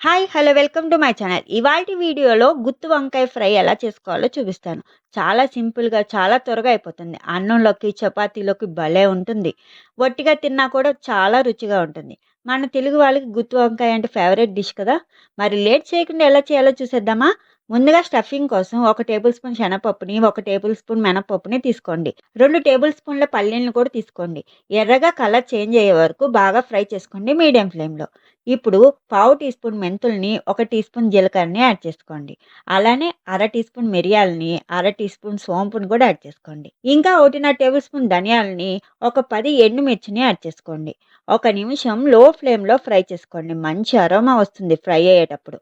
Hi hello welcome to my channel. ఇవాటి వీడియోలో గుత్తి వంకాయ ఫ్రై ఎలా చేసుకోవాలో చూపిస్తాను. చాలా సింపుల్గా చాలా త్వరగా అయిపోతుంది. అన్నంలోకి చపాతీలోకి భలే ఉంటుంది. వట్టిగా తిన్నా కూడా చాలా రుచిగా ఉంటుంది. మన తెలుగు వాళ్ళకి గుత్తి వంకాయ అంటే ఫేవరెట్ డిష్ కదా? మరి లేట్ చేయకుండా ఎలా చేయాలో చూసేద్దామా? ముందుగా స్టఫింగ్ కోసం ఒక టేబుల్ స్పూన్ శనగపప్పుని ఒక టేబుల్ స్పూన్ మినపప్పుని తీసుకోండి. రెండు టేబుల్ స్పూన్ల పల్లీలను కూడా తీసుకోండి. ఎర్రగా కలర్ చేంజ్ అయ్యే వరకు బాగా ఫ్రై చేసుకోండి మీడియం ఫ్లేమ్లో. ఇప్పుడు పావు టీ స్పూన్ మెంతుల్ని ఒక టీ స్పూన్ జీలకర్రని యాడ్ చేసుకోండి. అలానే అర టీ స్పూన్ మిరియాలని అర టీ స్పూన్ సోంపుని కూడా యాడ్ చేసుకోండి. ఇంకా ఒకటిన్నర టేబుల్ స్పూన్ ధనియాలని ఒక పది ఎండుమిర్చిని యాడ్ చేసుకోండి. ఒక నిమిషం లో ఫ్లేమ్లో ఫ్రై చేసుకోండి. మంచి అరోమా వస్తుంది ఫ్రై అయ్యేటప్పుడు.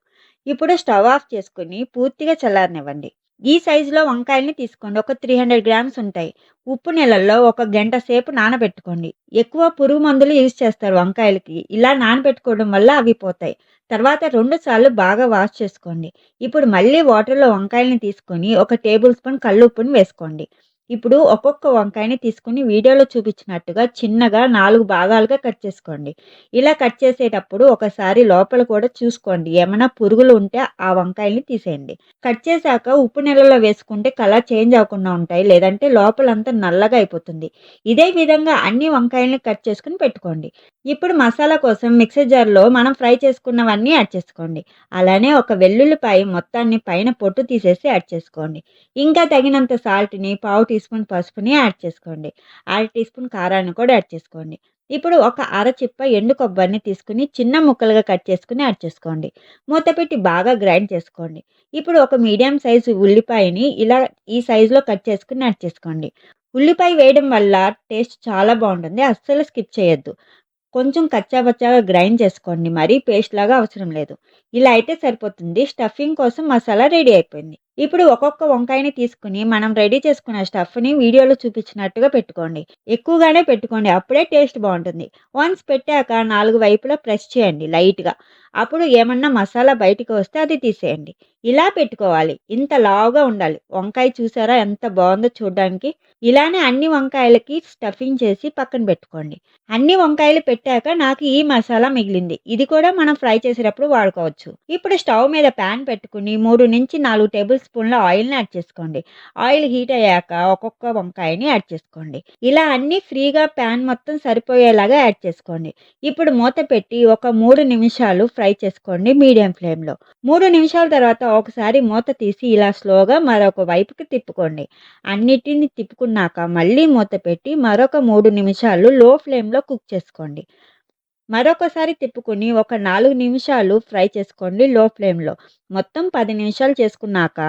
ఇప్పుడు స్టవ్ ఆఫ్ చేసుకుని పూర్తిగా చల్లారనివ్వండి. ఈ సైజులో వంకాయల్ని తీసుకోండి. ఒక త్రీ హండ్రెడ్ గ్రామ్స్ ఉంటాయి. ఉప్పు నీళ్ళల్లో ఒక గంట సేపు నానబెట్టుకోండి. ఎక్కువ పురుగు మందులు యూజ్ చేస్తారు వంకాయలకి. ఇలా నానబెట్టుకోవడం వల్ల అవి పోతాయి. తర్వాత రెండు సార్లు బాగా వాష్ చేసుకోండి. ఇప్పుడు మళ్ళీ వాటర్లో వంకాయల్ని తీసుకొని ఒక టేబుల్ స్పూన్ కల్లుప్పుని వేసుకోండి. ఇప్పుడు ఒక్కొక్క వంకాయని తీసుకుని వీడియోలో చూపించినట్టుగా చిన్నగా నాలుగు భాగాలుగా కట్ చేసుకోండి. ఇలా కట్ చేసేటప్పుడు ఒకసారి లోపల కూడా చూసుకోండి. ఏమైనా పురుగులు ఉంటే ఆ వంకాయల్ని తీసేయండి. కట్ చేశాక ఉప్పు నీళ్ళలో వేసుకుంటే కలర్ చేంజ్ అవ్వకుండా ఉంటాయి. లేదంటే లోపలంతా నల్లగా అయిపోతుంది. ఇదే విధంగా అన్ని వంకాయల్ని కట్ చేసుకుని పెట్టుకోండి. ఇప్పుడు మసాలా కోసం మిక్సర్ జార్లో మనం ఫ్రై చేసుకున్నవన్నీ యాడ్ చేసుకోండి. అలానే ఒక వెల్లుల్లిపాయ మొత్తాన్ని పైన పొట్టు తీసేసి యాడ్ చేసుకోండి. ఇంకా తగినంత సాల్ట్ని పావు టీ స్పూన్ పసుపుని యాడ్ చేసుకోండి. అర టీ స్పూన్ కారాన్ని కూడా యాడ్ చేసుకోండి. ఇప్పుడు ఒక అర చిప్ప ఎండు కొబ్బరిని తీసుకుని చిన్న ముక్కలుగా కట్ చేసుకుని యాడ్ చేసుకోండి. మూత పెట్టి బాగా గ్రైండ్ చేసుకోండి. ఇప్పుడు ఒక మీడియం సైజు ఉల్లిపాయని ఇలా ఈ సైజులో కట్ చేసుకుని యాడ్ చేసుకోండి. ఉల్లిపాయ వేయడం వల్ల టేస్ట్ చాలా బాగుంటుంది. అస్సలు స్కిప్ చేయొద్దు. కొంచెం కచ్చాపచ్చాగా గ్రైండ్ చేసుకోండి. మరీ పేస్ట్ లాగా అవసరం లేదు. ఇలా అయితే సరిపోతుంది. స్టఫింగ్ కోసం మసాలా రెడీ అయిపోయింది. ఇప్పుడు ఒక్కొక్క వంకాయని తీసుకుని మనం రెడీ చేసుకున్న స్టఫ్ని వీడియోలో చూపించినట్టుగా పెట్టుకోండి. ఎక్కువగానే పెట్టుకోండి. అప్పుడే టేస్ట్ బాగుంటుంది. వన్స్ పెట్టాక నాలుగు వైపులా ప్రెస్ చేయండి లైట్గా. అప్పుడు ఏమన్నా మసాలా బయటకు వస్తే అది తీసేయండి. ఇలా పెట్టుకోవాలి. ఇంత లావుగా ఉండాలి. వంకాయ చూసారా ఎంత బాగుందో చూడడానికి. ఇలానే అన్ని వంకాయలకి స్టఫింగ్ చేసి పక్కన పెట్టుకోండి. అన్ని వంకాయలు పెట్టాక నాకు ఈ మసాలా మిగిలింది. ఇది కూడా మనం ఫ్రై చేసేటప్పుడు వాడుకోవచ్చు. ఇప్పుడు స్టవ్ మీద ప్యాన్ పెట్టుకుని మూడు నుంచి నాలుగు టేబుల్ స్పూన్ల ఆయిల్ని యాడ్ చేసుకోండి. ఆయిల్ హీట్ అయ్యాక ఒక్కొక్క వంకాయని యాడ్ చేసుకోండి. ఇలా అన్నీ ఫ్రీగా ప్యాన్ మొత్తం సరిపోయేలాగా యాడ్ చేసుకోండి. ఇప్పుడు మూత పెట్టి ఒక మూడు నిమిషాలు ఫ్రై చేసుకోండి మీడియం ఫ్లేమ్లో. మూడు నిమిషాల తర్వాత ఒకసారి మూత తీసి ఇలా స్లోగా మరొక వైపుకి తిప్పుకోండి. అన్నిటిని తిప్పుకున్నాక మళ్ళీ మూత పెట్టి మరొక మూడు నిమిషాలు లో ఫ్లేమ్లో కుక్ చేసుకోండి. మరొకసారి తిప్పుకుని ఒక నాలుగు నిమిషాలు ఫ్రై చేసుకోండి లో ఫ్లేమ్లో. మొత్తం పది నిమిషాలు చేసుకున్నాక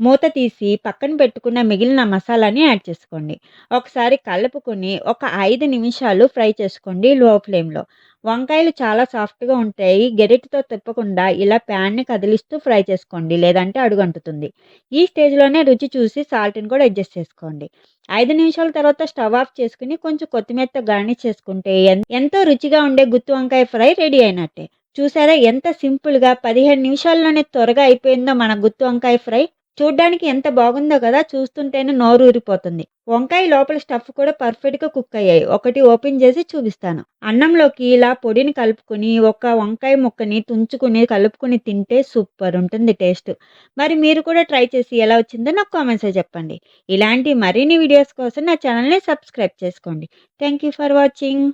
మూత తీసి పక్కన పెట్టుకున్న మిగిలిన మసాలాని యాడ్ చేసుకోండి. ఒకసారి కలుపుకొని ఒక ఐదు నిమిషాలు ఫ్రై చేసుకోండి లో ఫ్లేమ్లో. వంకాయలు చాలా సాఫ్ట్గా ఉంటాయి. గెరిటితో తిప్పకుండా ఇలా ప్యాన్ని కదిలిస్తూ ఫ్రై చేసుకోండి. లేదంటే అడుగంటుతుంది. ఈ స్టేజ్లోనే రుచి చూసి సాల్ట్ని కూడా అడ్జస్ట్ చేసుకోండి. ఐదు నిమిషాల తర్వాత స్టవ్ ఆఫ్ చేసుకుని కొంచెం కొత్తిమీరతో గార్నిష్ చేసుకుంటే ఎంతో రుచిగా ఉండే గుత్తి వంకాయ ఫ్రై రెడీ అయినట్టే. చూసారా ఎంత సింపుల్గా పదిహేను నిమిషాల్లోనే త్వరగా అయిపోయిందో మన గుత్తి వంకాయ ఫ్రై. చూడ్డానికి ఎంత బాగుందో కదా చూస్తుంటేనే నోరు ఊరిపోతుంది వంకాయ లోపల స్టఫ్ కూడా పర్ఫెక్ట్గా కుక్ అయ్యాయి. ఒకటి ఓపెన్ చేసి చూపిస్తాను. అన్నంలోకి ఇలా పొడిని కలుపుకొని ఒక వంకాయ ముక్కని తుంచుకుని కలుపుకుని తింటే సూపర్ ఉంటుంది టేస్ట్. మరి మీరు కూడా ట్రై చేసి ఎలా వచ్చిందో నాకు కామెంట్స్లో చెప్పండి. ఇలాంటి మరిన్ని వీడియోస్ కోసం నా ఛానల్ని సబ్స్క్రైబ్ చేసుకోండి. Thank you for watching.